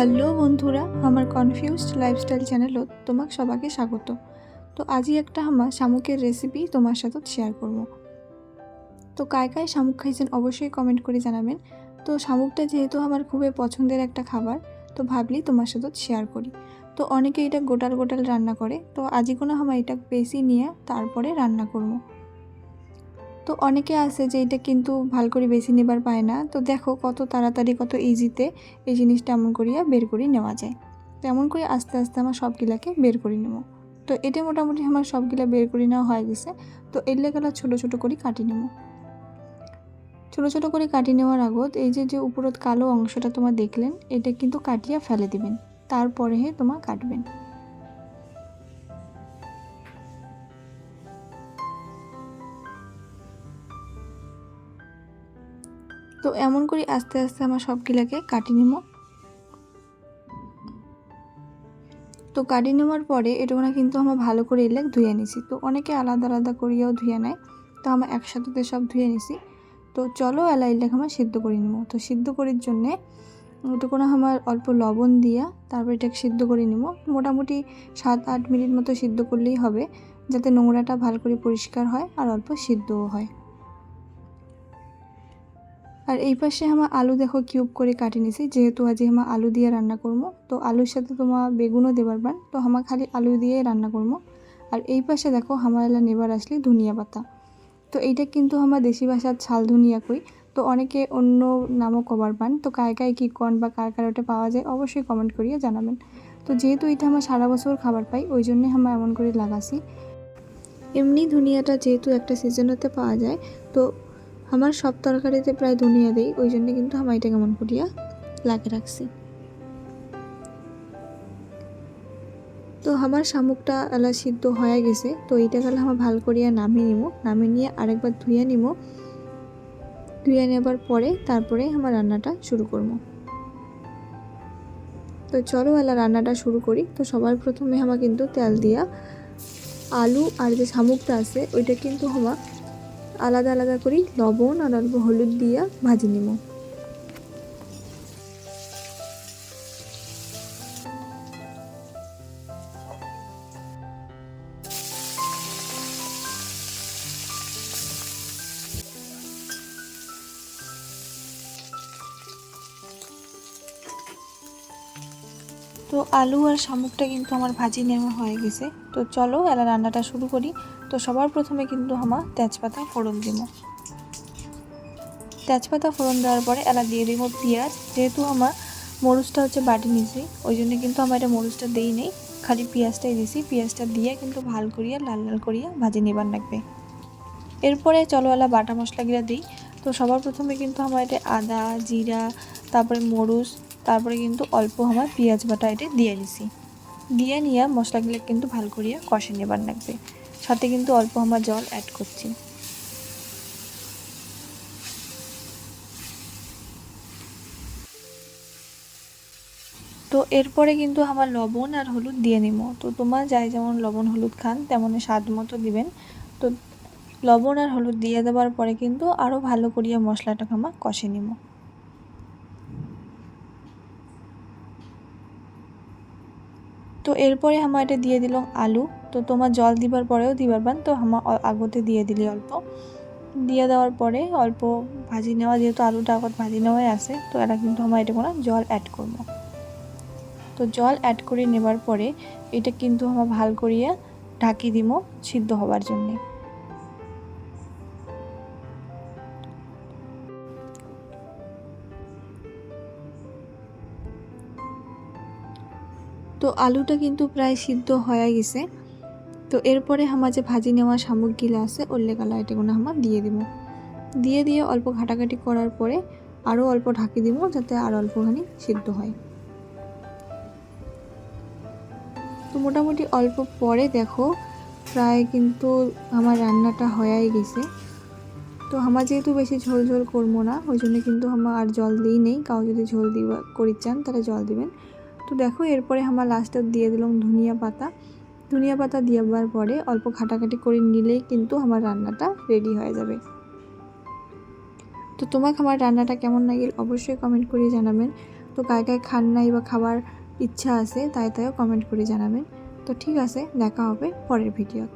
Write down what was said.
Hello বন্ধুরা, আমার confused lifestyle চ্যানেলও তোমাক সবাকে স্বাগত। তো আজই একটা আমার শামুকের রেসিপি তোমার সাথে শেয়ার করব। তো কায় কায় শামুক খাইছেন অবশ্যই কমেন্ট করে জানাবেন। তো শামুকটা যেহেতু আমার খুবই পছন্দের একটা খাবার, তো ভাবলি তোমার সাথে শেয়ার করি। তো অনেকে এটা গোটাল গোটাল রান্না করে, তো আজি কোনো আমার এটা বেশি নিয়ে তারপরে রান্না করব। তো অনেকে আছে যে এটা কিন্তু ভালো করে বেশি নেবার পায় না। তো দেখো কত তাড়াতাড়ি, কত ইজিতে এই জিনিসটা এমন করিয়া বের করে নেওয়া যায়। তো এমন করে আস্তে আস্তে আমার সবগুলাকে বের করে নেব। তো এটা মোটামুটি আমার সবগুলা বের করে নেওয়া হয়ে গেছে। তো এর লেগালা ছোটো ছোটো করে কাটি নেব। ছোটো ছোটো করে কাটি নেওয়ার আগত এই যে যে উপরত কালো অংশটা তোমার দেখলেন, এটা কিন্তু কাটিয়া ফেলে দিবেন। তারপরে হে তোমার কাটবেন। তো এমন করে আস্তে আস্তে আমার সবগুলাকে কাটি নিব তো কাটি নেওয়ার পরে এটুকুনা কিন্তু আমার ভালো করে এলে ধুয়ে নিছি। তো অনেকে আলাদা আলাদা করিয়াও ধুয়ে নেয়। তো আমার একসাথে সব ধুয়ে নিছি। তো চলো এলা ইলেক আমার সিদ্ধ করে নিব তো সিদ্ধ করার জন্যে ওটুকুনা আমার অল্প লবণ দিয়া তারপর এটাকে সিদ্ধ করে নিব মোটামুটি সাত আট মিনিট মতো সিদ্ধ করলেই হবে, যাতে নোংরাটা ভালো করে পরিষ্কার হয় আর অল্প সিদ্ধও হয়। আর এই পাশে আমার আলু দেখো কিউব করে কাটি নিছি। যেহেতু আজ আমার আলু দিয়ে রান্না করব, তো আলুর সাথে তোমার বেগুনও দেবার পান তো আমার খালি আলু দিয়ে রান্না করব। আর এই পাশে দেখো আমার এলা নেবার আসলে ধনিয়া পাতা। তো এইটা কিন্তু আমার দেশি ভাষার ছাল ধনিয়া কই। তো অনেকে অন্য নামও কবার পান। তো কায় কায় কী কন বা কার কার ওটা পাওয়া যায় অবশ্যই কমেন্ট করিয়ে জানাবেন। তো যেহেতু এটা আমার সারা বছর খাবার পাই, ওই জন্যে আমার এমন করে লাগাছি। এমনি ধনিয়াটা যেহেতু একটা সিজনেতে পাওয়া যায়, তো আমার সব তরকারিতে প্রায় ধনিয়া দেই, ওই জন্য কিন্তু আমার এটা কেমন করিয়া লাগে রাখছি। তো আমার শামুকটা এলা সিদ্ধ হয়ে গেছে, তো এইটা গেলে আমার ভালো করিয়া নামিয়ে নিব নামিয়ে নিয়ে আরেকবার ধুয়ে নিব ধুয়ে নেবার পরে তারপরে আমার রান্নাটা শুরু করব তো চলো এলা রান্নাটা শুরু করি। তো সবার প্রথমে আমার কিন্তু তেল দিয়া আলু আর যে শামুকটা আছে, ওইটা কিন্তু আমার আলাদা আলাদা করে লবণ আর অল্প হলুদ দিয়ে ভাজি নিব তো আলু আর শামুকটা কিন্তু আমার ভাজি নেওয়া হয়ে গেছে। তো চলো এলা রান্নাটা শুরু করি। তো সবার প্রথমে কিন্তু আমার তেজপাতা ফোড়ন দিব তেজপাতা ফোড়ন দেওয়ার পরে এলা দিয়ে দিব পেঁয়াজ। যেহেতু আমার মরুচটা হচ্ছে বাটি নিছি ওই জন্য কিন্তু আমার এটা মরুচটা দেই নেই। খালি পেঁয়াজটাই দিছি। পেঁয়াজটা দিয়ে কিন্তু ভালো করিয়া, লাল লাল করিয়া ভাজি নেবার লাগবে। এরপরে চলো এলা বাটা মশলাগুলো দিই। তো সবার প্রথমে কিন্তু আমার এটা আদা, জিরা, তারপরে মরুচ তারপরে কিন্তু অল্প আমার পেঁয়াজ বাটা এটা দিয়ে দিছি। দিয়ে নিয়ে মশলাগুলো কিন্তু ভালো করিয়া কষে নেবার লাগবে। সাথে কিন্তু অল্প আমার জল অ্যাড করছি। তো এরপরে কিন্তু আমার লবণ আর হলুদ দিয়ে নিব তো তোমার যাই যেমন লবণ হলুদ খান তেমন স্বাদ মতো দিবেন। তো লবণ আর হলুদ দিয়ে দেওয়ার পরে কিন্তু আরও ভালো করিয়া মশলাটাকে আমার কষে নিব তো এরপরে আমার এটা দিয়ে দিলাম আলু। তো তোমার জল দিবার পরেও দিবার পান তো আমার আগতে দিয়ে দিলি অল্প। দিয়ে দেওয়ার পরে অল্প ভাজি নেওয়া, যেহেতু আলুটা আগত ভাজি নেওয়াই আছে, তো এটা কিন্তু আমার এটা কোনো জল অ্যাড করব। তো জল অ্যাড করে নেবার পরে এটা কিন্তু আমার ভালো করিয়া ঢাকি দিব সিদ্ধ হবার জন্যে। তো আলুটা কিন্তু প্রায় সিদ্ধ হয়ে গেছে। তো এরপরে আমার যে ভাজি নেওয়া সামগ্রীগুলো আছে ওল্লে কালা এটাগুলো আমার দিয়ে দিব। দিয়ে দিয়ে অল্প ঘাটাঘাটি করার পরে আরও অল্প ঢাকি দিব যাতে আর অল্পখানি সিদ্ধ হয়। তো মোটামুটি অল্প পরে দেখো প্রায় কিন্তু আমার রান্নাটা হয়েই গেছে। তো আমার যেহেতু বেশি ঝোল ঝোল করব না, ওই জন্য কিন্তু আমার আর জল দিই নেই। কাউ যদি ঝোল দিবা করি চান তাহলে জল দিবেন। তো দেখো, এরপরে আমার লাস্টে দিয়ে দিলাম ধনিয়া পাতা। ধনিয়া পাতা দেওয়ার পরে অল্প ঘাটাঘাটি করে নিলেই কিন্তু আমার রান্নাটা রেডি হয়ে যাবে। তো তোমাকে আমার রান্নাটা কেমন লাগিল অবশ্যই কমেন্ট করে জানাবেন। তো কায় কায় খান নাই বা খাবার ইচ্ছা আছে, তাই তাইও কমেন্ট করে জানাবেন। তো ঠিক আছে, দেখা হবে পরের ভিডিওত